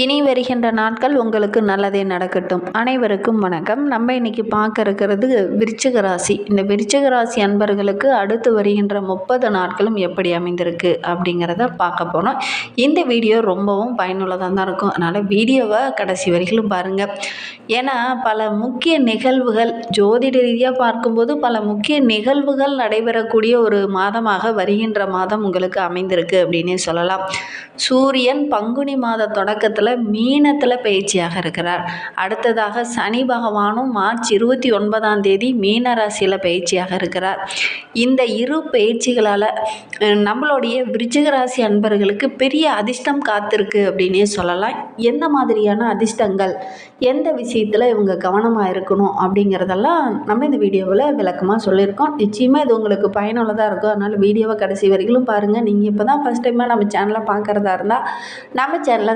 இனி வருகின்ற நாட்கள் உங்களுக்கு நல்லதே நடக்கட்டும். அனைவருக்கும் வணக்கம். நம்ம இன்னைக்கு பார்க்க இருக்கிறது விருச்சிக ராசி. இந்த விருச்சிக ராசி அன்பர்களுக்கு அடுத்து வருகின்ற முப்பது நாட்களும் எப்படி அமைந்திருக்கு அப்படிங்கிறத பார்க்க போனோம் இந்த வீடியோ ரொம்பவும் பயனுள்ளதாக தான் இருக்கும். அதனால் வீடியோவை கடைசி வரைகளும் பாருங்கள் ஏன்னா பல முக்கிய நிகழ்வுகள் ஜோதிட ரீதியாக பார்க்கும்போது பல முக்கிய நிகழ்வுகள் நடைபெறக்கூடிய ஒரு மாதமாக வருகின்ற மாதம் உங்களுக்கு அமைந்திருக்கு அப்படின்னே சொல்லலாம். சூரியன் பங்குனி மாத தொடக்கத்தில் மீனத்தில் பயிற்சியாக இருக்கிறார். அடுத்ததாக சனி பகவானும் மார்ச் இருபத்தி ஒன்பதாம் தேதி மீன ராசியில் பயிற்சியாக இருக்கிறார். இந்த இரு பயிற்சிகளால் நம்மளுடைய விருச்சிக ராசி அன்பர்களுக்கு பெரிய அதிர்ஷ்டம் காத்திருக்கு அப்படின்னே சொல்லலாம். எந்த மாதிரியான அதிர்ஷ்டங்கள் எந்த விஷயத்தில் இவங்க கவனமாக இருக்கணும் அப்படிங்கிறதெல்லாம் நம்ம இந்த வீடியோவில் விளக்கமாக சொல்லியிருக்கோம். நிச்சயமாக இது உங்களுக்கு பயனுள்ளதாக இருக்கும். அதனால் வீடியோவை கடைசி வரைக்கும் பாருங்கள் நீங்கள் இப்போ தான் ஃபஸ்ட் டைமாக நம்ம சேனலை பார்க்குறதா இருந்தால் நம்ம சேனலை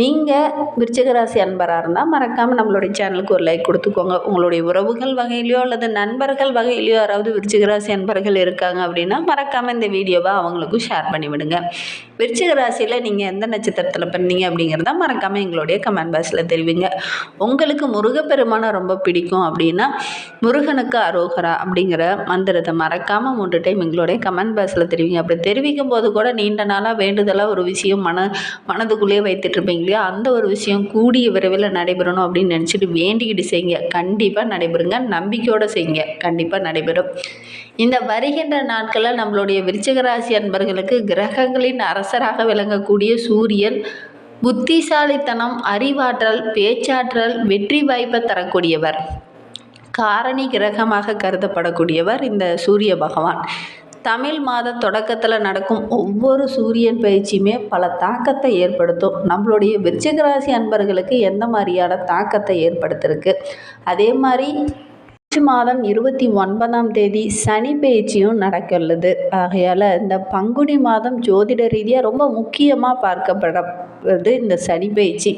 நீங்கள் விருச்சிகராசி அன்பராக இருந்தால் மறக்காமல் நம்மளுடைய சேனலுக்கு ஒரு லைக் கொடுத்துக்கோங்க. உங்களுடைய உறவுகள் வகையிலையோ அல்லது நண்பர்கள் வகையிலையோ யாராவது விருச்சிகராசி அன்பர்கள் இருக்காங்க அப்படின்னா மறக்காமல் இந்த வீடியோவை அவங்களுக்கும் ஷேர் பண்ணிவிடுங்க விருச்சிகராசியில் நீங்கள் எந்த நட்சத்திரத்தில் பண்ணீங்க அப்படிங்கிறத மறக்காமல் எங்களுடைய கமெண்ட் பாக்ஸில் தெரிவிங்க. உங்களுக்கு முருகப்பெருமானை ரொம்ப பிடிக்கும் அப்படின்னா முருகனுக்கு அரோகரா அப்படிங்கிற மந்திரத்தை மறக்காமல் மூன்று டைம் எங்களுடைய கமெண்ட் பாக்ஸில் தெரிவிங்க. அப்படி தெரிவிக்கும் போது கூட நீண்ட நாளாக வேண்டுதலாக ஒரு விஷயம் மன மனதுக்குள்ளேயே வைத்துட்டு இருப்பீங்க. இல்லையா? அந்த ஒரு விஷயம் கூடிய விரைவில் நடைபெறணும் அப்படின்னு நினச்சிட்டு வேண்டிக்கிட்டு செய்யுங்க. கண்டிப்பாக நடைபெறுங்க. நம்பிக்கையோடு செய்யுங்க. கண்டிப்பாக நடைபெறும். இந்த வருகின்ற நாட்களில் நம்மளுடைய விருச்சகராசி அன்பர்களுக்கு கிரகங்களின் அரசராக விளங்கக்கூடிய சூரியன் புத்திசாலித்தனம் அறிவாற்றல் பேச்சாற்றல் வெற்றி வாய்ப்பை தரக்கூடியவர். காரணி கிரகமாக கருதப்படக்கூடியவர் இந்த சூரிய பகவான். தமிழ் மாத தொடக்கத்தில் நடக்கும் ஒவ்வொரு சூரியன் பயிற்சியுமே பல தாக்கத்தை ஏற்படுத்தும். நம்மளுடைய விருச்சிக ராசி அன்பர்களுக்கு எந்த மாதிரியான தாக்கத்தை ஏற்படுத்திருக்கு? அதே மாதிரி மார்ச் மாதம் இருபத்தி ஒன்பதாம் தேதி சனி பயிற்சியும் நடக்கிறது ஆகையால் இந்த பங்குனி மாதம் ஜோதிட ரீதியாக ரொம்ப முக்கியமாக வந்து இந்த சனி பயிற்சி.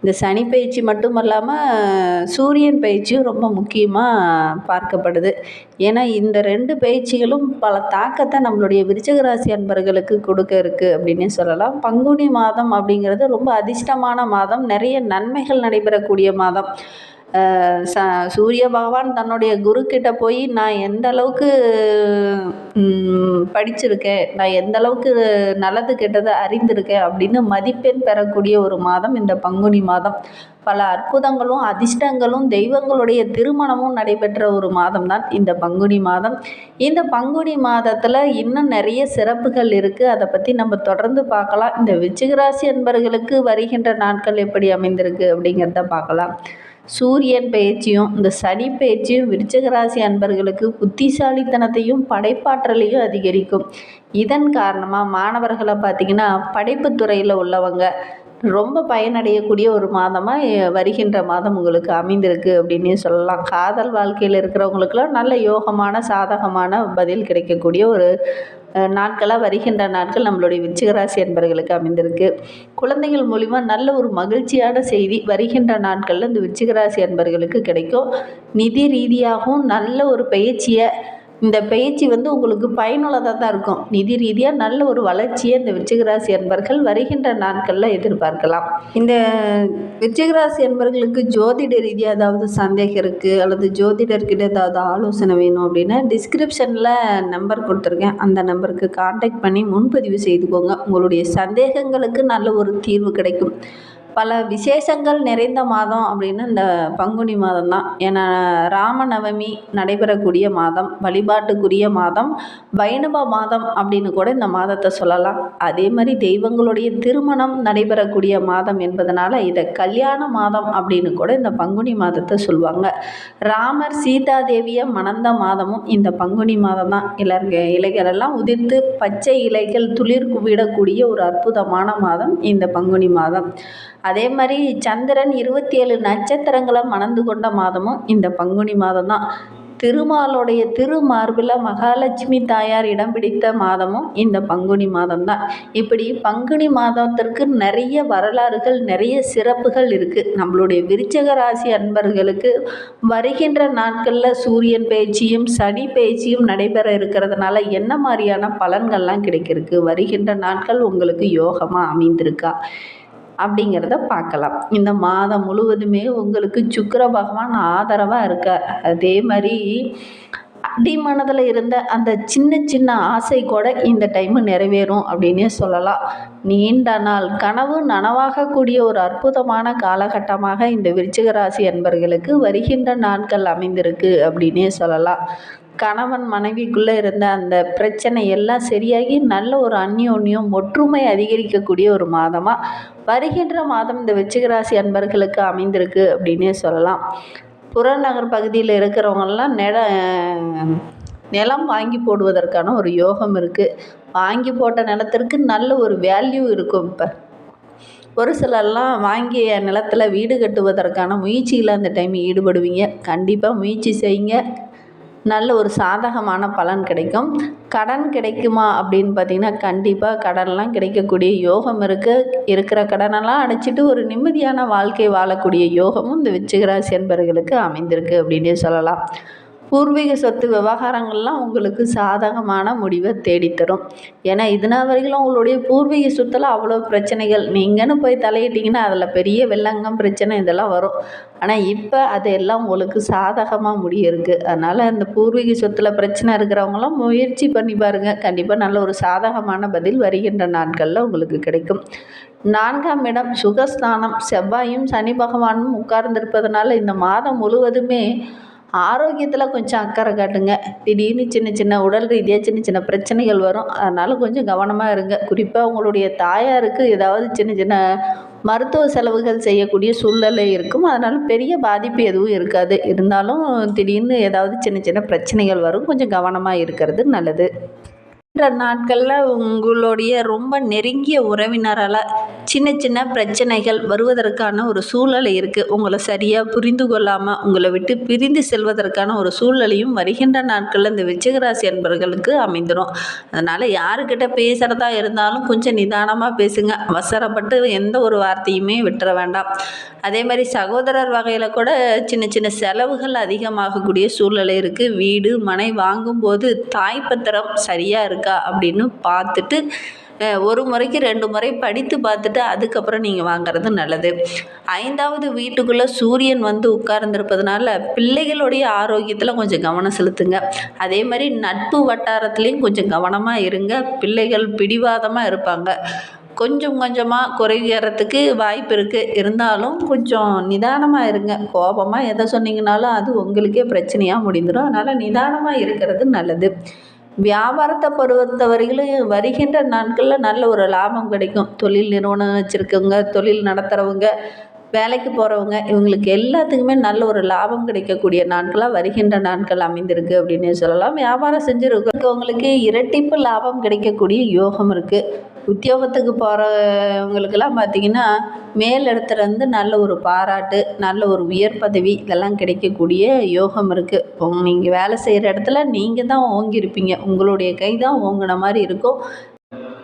இந்த சனி பயிற்சி மட்டும் இல்லாமல் சூரியன் பயிற்சியும் ரொம்ப முக்கியமாக பார்க்கப்படுது. ஏன்னா இந்த ரெண்டு பயிற்சிகளும் பல தாக்கத்தை நம்மளுடைய விருச்சக ராசி அன்பர்களுக்கு கொடுக்க இருக்குது அப்படின்னே சொல்லலாம். பங்குனி மாதம் அப்படிங்கிறது ரொம்ப அதிர்ஷ்டமான மாதம். நிறைய நன்மைகள் நடைபெறக்கூடிய மாதம். ச சூரிய பகவான் தன்னுடைய குருக்கிட்ட போய் நான் எந்த அளவுக்கு படிச்சிருக்கேன் நான் எந்த அளவுக்கு நல்லது கெட்டது அறிந்திருக்கேன் அப்படின்னு மதிப்பெண் பெறக்கூடிய ஒரு மாதம் இந்த பங்குனி மாதம். பல அற்புதங்களும் அதிர்ஷ்டங்களும் தெய்வங்களுடைய திருமணமும் நடைபெற்ற ஒரு மாதம் தான் இந்த பங்குனி மாதம். இந்த பங்குனி மாதத்தில் இன்னும் நிறைய சிறப்புகள் இருக்குது அதை பற்றி நம்ம தொடர்ந்து பார்க்கலாம். இந்த விச்சிகராசி அன்பர்களுக்கு வருகின்ற நாட்கள் எப்படி அமைந்திருக்கு அப்படிங்கிறத பார்க்கலாம். சூரியன் பயிற்சியும் இந்த சனி பயிற்சியும் விருச்சகராசி அன்பர்களுக்கு புத்திசாலித்தனத்தையும் படைப்பாற்றலையும் அதிகரிக்கும். இதன் காரணமாக மாணவர்களை பார்த்திங்கன்னா படைப்பு துறையில் உள்ளவங்க ரொம்ப பயனடையக்கூடிய ஒரு மாதமாக வருகின்ற மாதம் உங்களுக்கு அமைந்திருக்கு அப்படின்னே சொல்லலாம். காதல் வாழ்க்கையில் இருக்கிறவங்களுக்கெல்லாம் நல்ல யோகமான சாதகமான பதில் கிடைக்கக்கூடிய ஒரு நாட்களாக வருகின்ற நாட்கள் நம்மளுடைய விருச்சிகராசி என்பர்களுக்கு அமைந்திருக்கு. குழந்தைகள் மூலிமா நல்ல ஒரு மகிழ்ச்சியான செய்தி வருகின்ற நாட்களில் இந்த விருச்சிகராசி என்பவர்களுக்கு கிடைக்கும். நிதி ரீதியாகவும் நல்ல ஒரு பயிற்சியை இந்த பயிற்சி வந்து உங்களுக்கு பயனுள்ளதாக தான் இருக்கும். நிதி ரீதியாக நல்ல ஒரு வளர்ச்சியை இந்த விருச்சிகராசி என்பர்கள் வருகின்ற நாட்களில் எதிர்பார்க்கலாம். இந்த விருச்சிகராசி என்பர்களுக்கு ஜோதிட ரீதியாக ஏதாவது சந்தேகம் இருக்குது அல்லது ஜோதிடர்கிட்ட ஏதாவது ஆலோசனை வேணும் அப்படின்னா டிஸ்கிரிப்ஷனில் நம்பர் கொடுத்துருக்கேன். அந்த நம்பருக்கு கான்டாக்ட் பண்ணி முன்பதிவு செய்துக்கோங்க. உங்களுடைய சந்தேகங்களுக்கு நல்ல ஒரு தீர்வு கிடைக்கும். பல விசேஷங்கள் நிறைந்த மாதம் அப்படின்னு இந்த பங்குனி மாதம் தான் ஏன்னா ராமநவமி நடைபெறக்கூடிய மாதம் வழிபாட்டுக்குரிய மாதம் வைணவ மாதம் அப்படின்னு கூட இந்த மாதத்தை சொல்லலாம். அதே மாதிரி தெய்வங்களுடைய திருமணம் நடைபெறக்கூடிய மாதம் என்பதனால இதை கல்யாண மாதம் அப்படின்னு கூட இந்த பங்குனி மாதத்தை சொல்லுவாங்க. ராமர் சீதா தேவியை மணந்த மாதமும் இந்த பங்குனி மாதம் தான் இளர்க இலைகளெல்லாம் உதிர்த்து பச்சை இலைகள் துளிர் விடக்கூடிய ஒரு அற்புதமான மாதம் இந்த பங்குனி மாதம். அதே மாதிரி சந்திரன் இருபத்தி ஏழு நட்சத்திரங்களை மணந்து கொண்ட மாதமும் இந்த பங்குனி மாதம் தான் திருமாலுடைய திருமார்பில் மகாலட்சுமி தாயார் இடம் பிடித்த மாதமும் இந்த பங்குனி மாதம் தான் இப்படி பங்குனி மாதத்திற்கு நிறைய வரலாறுகள் நிறைய சிறப்புகள் இருக்குது நம்மளுடைய விருச்சக ராசி அன்பர்களுக்கு வருகின்ற நாட்களில் சூரியன் பயிற்சியும் சனி பயிற்சியும் நடைபெற இருக்கிறதுனால என்ன மாதிரியான பலன்கள்லாம் கிடைக்கிறதுக்கு வருகின்ற நாட்கள் உங்களுக்கு யோகமாக அமைந்திருக்கா? அப்படிங்கிறத பார்க்கலாம். இந்த மாதம் முழுவதுமே உங்களுக்கு சுக்கர பகவான் ஆதரவாக இருக்க. அதே மாதிரி அடிமனதில் இருந்த அந்த சின்ன சின்ன ஆசை கூட இந்த டைமு நிறைவேறும் அப்படின்னே சொல்லலாம். நீண்ட நாள் கனவு நனவாகக்கூடிய ஒரு அற்புதமான காலகட்டமாக இந்த விருச்சிக ராசி அன்பர்களுக்கு வருகின்ற நாட்கள் அமைந்திருக்கு அப்படின்னே சொல்லலாம். கணவன் மனைவிக்குள்ளே இருந்த அந்த பிரச்சனை எல்லாம் சரியாகி நல்ல ஒரு அந்யோன்யம் ஒற்றுமை அதிகரிக்கக்கூடிய ஒரு மாதமாக வருகின்ற மாதம் இந்த வெச்சிகராசி அன்பர்களுக்கு அமைந்திருக்கு அப்படின்னே சொல்லலாம். புறநகர் பகுதியில் இருக்கிறவங்கெல்லாம் நில நிலம் வாங்கி போடுவதற்கான ஒரு யோகம் இருக்குது வாங்கி போட்ட நிலத்திற்கு நல்ல ஒரு வேல்யூ இருக்கும் இப்போ. ஒரு சிலர்லாம் வாங்கிய நிலத்தில் வீடு கட்டுவதற்கான முயற்சியில் அந்த டைம் ஈடுபடுவீங்க. கண்டிப்பாக முயற்சி செய்யுங்க. நல்ல ஒரு சாதகமான பலன் கிடைக்கும். கடன் கிடைக்குமா அப்படின்னு பார்த்தீங்கன்னா கண்டிப்பாக கடன்லாம் கிடைக்கக்கூடிய யோகம் இருக்குது இருக்கிற கடனெல்லாம் அடைச்சிட்டு ஒரு நிம்மதியான வாழ்க்கை வாழக்கூடிய யோகமும் இந்த விச்சிகராசி என்பர்களுக்கு அமைந்திருக்கு அப்படின்னே சொல்லலாம். பூர்வீக சொத்து விவகாரங்கள்லாம் உங்களுக்கு சாதகமான முடிவை தேடித்தரும். ஏன்னா இதனால் வரைக்கும் உங்களுடைய பூர்வீக சொத்தில் அவ்வளோ பிரச்சனைகள். நீங்கன்னு போய் தலையிட்டிங்கன்னா அதில் பெரிய வெள்ளங்கம் பிரச்சனை இதெல்லாம் வரும். ஆனால் இப்போ அதெல்லாம் உங்களுக்கு சாதகமாக முடியிருக்கு. அதனால் அந்த பூர்வீக சொத்தில் பிரச்சனை இருக்கிறவங்களாம் முயற்சி பண்ணி பாருங்கள் கண்டிப்பாக நல்ல ஒரு சாதகமான பதில் வருகின்ற நாட்களில் உங்களுக்கு கிடைக்கும். நான்காம் இடம் சுகஸ்தானம். செவ்வாயும் சனி பகவானும் உட்கார்ந்திருப்பதனால இந்த மாதம் முழுவதுமே ஆரோக்கியத்தில் கொஞ்சம் அக்கறை காட்டுங்க. திடீர்னு சின்ன சின்ன உடல் ரீதியாக சின்ன சின்ன பிரச்சனைகள் வரும். அதனால் கொஞ்சம் கவனமாக இருங்க. குறிப்பாக உங்களுடைய தாயாருக்கு ஏதாவது சின்ன சின்ன மருத்துவ செலவுகள் செய்யக்கூடிய சூழ்நிலை இருக்கும். அதனால் பெரிய பாதிப்பு எதுவும் இருக்காது. இருந்தாலும் திடீர்னு ஏதாவது சின்ன சின்ன பிரச்சனைகள் வரும். கொஞ்சம் கவனமாக இருக்கிறது நல்லது. நாட்களில் உங்களுடைய ரொம்ப நெருங்கிய உறவினரால் சின்ன சின்ன பிரச்சனைகள் வருவதற்கான ஒரு சூழ்நிலை இருக்குது உங்களை சரியாக புரிந்து கொள்ளாமல் உங்களை விட்டு பிரிந்து செல்வதற்கான ஒரு சூழ்நிலையும் வருகின்ற நாட்களில் இந்த விச்சகராசி என்பவர்களுக்கு அமைந்துடும் அதனால் யாருக்கிட்ட பேசுகிறதா இருந்தாலும் கொஞ்சம் நிதானமாக பேசுங்க. அவசரப்பட்டு எந்த ஒரு வார்த்தையுமே விட்டுற வேண்டாம். அதே மாதிரி சகோதரர் வகையில் கூட சின்ன சின்ன செலவுகள் அதிகமாகக்கூடிய சூழ்நிலை இருக்குது வீடு மனை வாங்கும்போது தாய்ப்பத்திரம் சரியாக இருக்குது இருக்கா அப்படின்னு பார்த்துட்டு ஒரு முறைக்கு ரெண்டு முறை படித்து பார்த்துட்டு அதுக்கப்புறம் நீங்கள் வாங்குறது நல்லது. ஐந்தாவது வீட்டுக்குள்ளே சூரியன் வந்து உட்கார்ந்துருப்பதுனால பிள்ளைகளுடைய ஆரோக்கியத்தில் கொஞ்சம் கவனம் செலுத்துங்க. அதே மாதிரி நட்பு வட்டாரத்துலேயும் கொஞ்சம் கவனமாக இருங்க. பிள்ளைகள் பிடிவாதமாக இருப்பாங்க. கொஞ்சம் கொஞ்சமாக குறைகிறதுக்கு வாய்ப்பு இருக்குது இருந்தாலும் கொஞ்சம் நிதானமாக இருங்க. கோபமாக எதை சொன்னீங்கனாலும் அது உங்களுக்கே பிரச்சனையாக முடிந்துடும் அதனால் நிதானமாக இருக்கிறது நல்லது. வியாபாரத்தை பொறுத்த வரையிலும் வருகின்ற நாட்களில் நல்ல ஒரு லாபம் கிடைக்கும். தொழில் நிறுவனம் வச்சுருக்கவங்க தொழில் நடத்துகிறவங்க வேலைக்கு போகிறவங்க இவங்களுக்கு எல்லாத்துக்குமே நல்ல ஒரு லாபம் கிடைக்கக்கூடிய நாட்களாக வருகின்ற நாட்கள் அமைந்திருக்கு அப்படின்னு சொல்லலாம். வியாபாரம் செஞ்சுருக்கவங்களுக்கு இரட்டிப்பு லாபம் கிடைக்கக்கூடிய யோகம் இருக்குது உத்தியோகத்துக்கு போகிறவங்களுக்கெல்லாம் பார்த்திங்கன்னா மேல் இடத்துலேருந்து நல்ல ஒரு பாராட்டு நல்ல ஒரு உயர் பதவி இதெல்லாம் கிடைக்கக்கூடிய யோகம் இருக்குது நீங்கள் வேலை செய்கிற இடத்துல நீங்கள் தான் ஓங்கியிருப்பீங்க. உங்களுடைய கை தான் ஓங்கின மாதிரி இருக்கும்.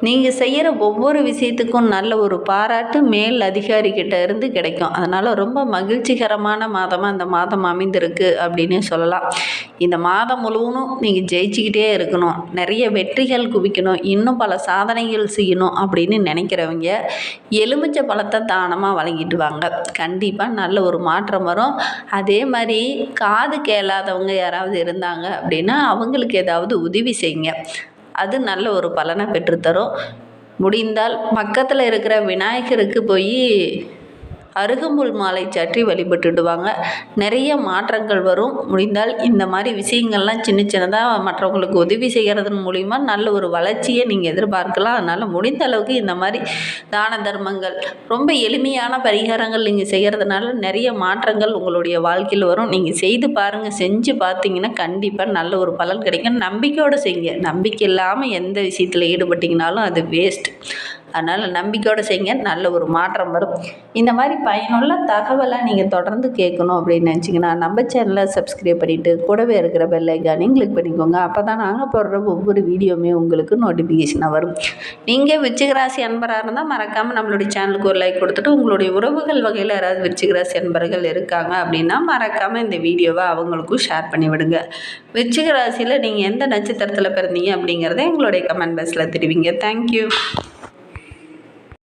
நீங்கள் செய்கிற ஒவ்வொரு விஷயத்துக்கும் நல்ல ஒரு பாராட்டு மேல் அதிகாரிக்கிட்ட இருந்து கிடைக்கும். அதனால் ரொம்ப மகிழ்ச்சிகரமான மாதமாக இந்த மாதம் அமைந்திருக்கு அப்படின்னே சொல்லலாம். இந்த மாதம் முழுவதும் நீங்கள் ஜெயிச்சுக்கிட்டே இருக்கணும். நிறைய வெற்றிகள் குவிக்கணும். இன்னும் பல சாதனைகள் செய்யணும் அப்படின்னு நினைக்கிறவங்க எலுமிச்சை பழத்தை தானமாக வழங்கிட்டு வாங்க கண்டிப்பாக நல்ல ஒரு மாற்றம் வரும். அதே மாதிரி காது கேளாதவங்க யாராவது இருந்தாங்க அப்படின்னா அவங்களுக்கு ஏதாவது உதவி செய்யுங்க. அது நல்ல ஒரு பலனை பெற்றுத்தரும். முடிந்தால் பக்கத்தில் இருக்கிற விநாயகருக்கு போய் அருகம்புல் மாலை சாற்றி வழிபட்டுடுவாங்க. நிறைய மாற்றங்கள் வரும். முடிந்தால் இந்த மாதிரி விஷயங்கள்லாம் சின்ன சின்னதாக மற்றவங்களுக்கு உதவி செய்கிறதன் மூலிமா நல்ல ஒரு வளர்ச்சியை நீங்கள் எதிர்பார்க்கலாம். அதனால் முடிந்த அளவுக்கு இந்த மாதிரி தான தர்மங்கள் ரொம்ப எளிமையான பரிகாரங்கள் நீங்கள் செய்கிறதுனால நிறைய மாற்றங்கள் உங்களுடைய வாழ்க்கையில் வரும். நீங்கள் செய்து பாருங்கள் செஞ்சு பார்த்தீங்கன்னா கண்டிப்பாக நல்ல ஒரு பலன் கிடைக்கும். நம்பிக்கையோடு செய்யுங்க. நம்பிக்கை இல்லாமல் எந்த விஷயத்தில் ஈடுபட்டிங்கனாலும் அது வேஸ்ட் அதனால் நம்பிக்கையோடு செய்யுங்க. நல்ல ஒரு மாற்றம் வரும். இந்த மாதிரி பயனுள்ள தகவலாக நீங்கள் தொடர்ந்து கேட்கணும் அப்படின்னு நினச்சிங்கன்னா நம்ம சேனலை சப்ஸ்கிரைப் பண்ணிவிட்டு கூடவே இருக்கிற பெல்லைக்கானையும் கிளிக் பண்ணிக்கோங்க. அப்போ தான் நாங்கள் போடுற ஒவ்வொரு வீடியோவுமே உங்களுக்கு நோட்டிஃபிகேஷனாக வரும். நீங்கள் விச்சிகராசி அன்பராக இருந்தால் மறக்காமல் நம்மளுடைய சேனலுக்கு ஒரு லைக் கொடுத்துட்டு உங்களுடைய உறவுகள் வகையில் யாராவது விச்சிகராசி அன்பர்கள் இருக்காங்க அப்படின்னா மறக்காமல் இந்த வீடியோவை அவங்களுக்கும் ஷேர் பண்ணி விடுங்க. ராசியில் நீங்கள் எந்த நட்சத்திரத்தில் பிறந்தீங்க அப்படிங்கிறத எங்களுடைய கமெண்ட் பாக்ஸில் தெரிவிங்க. தேங்க்யூ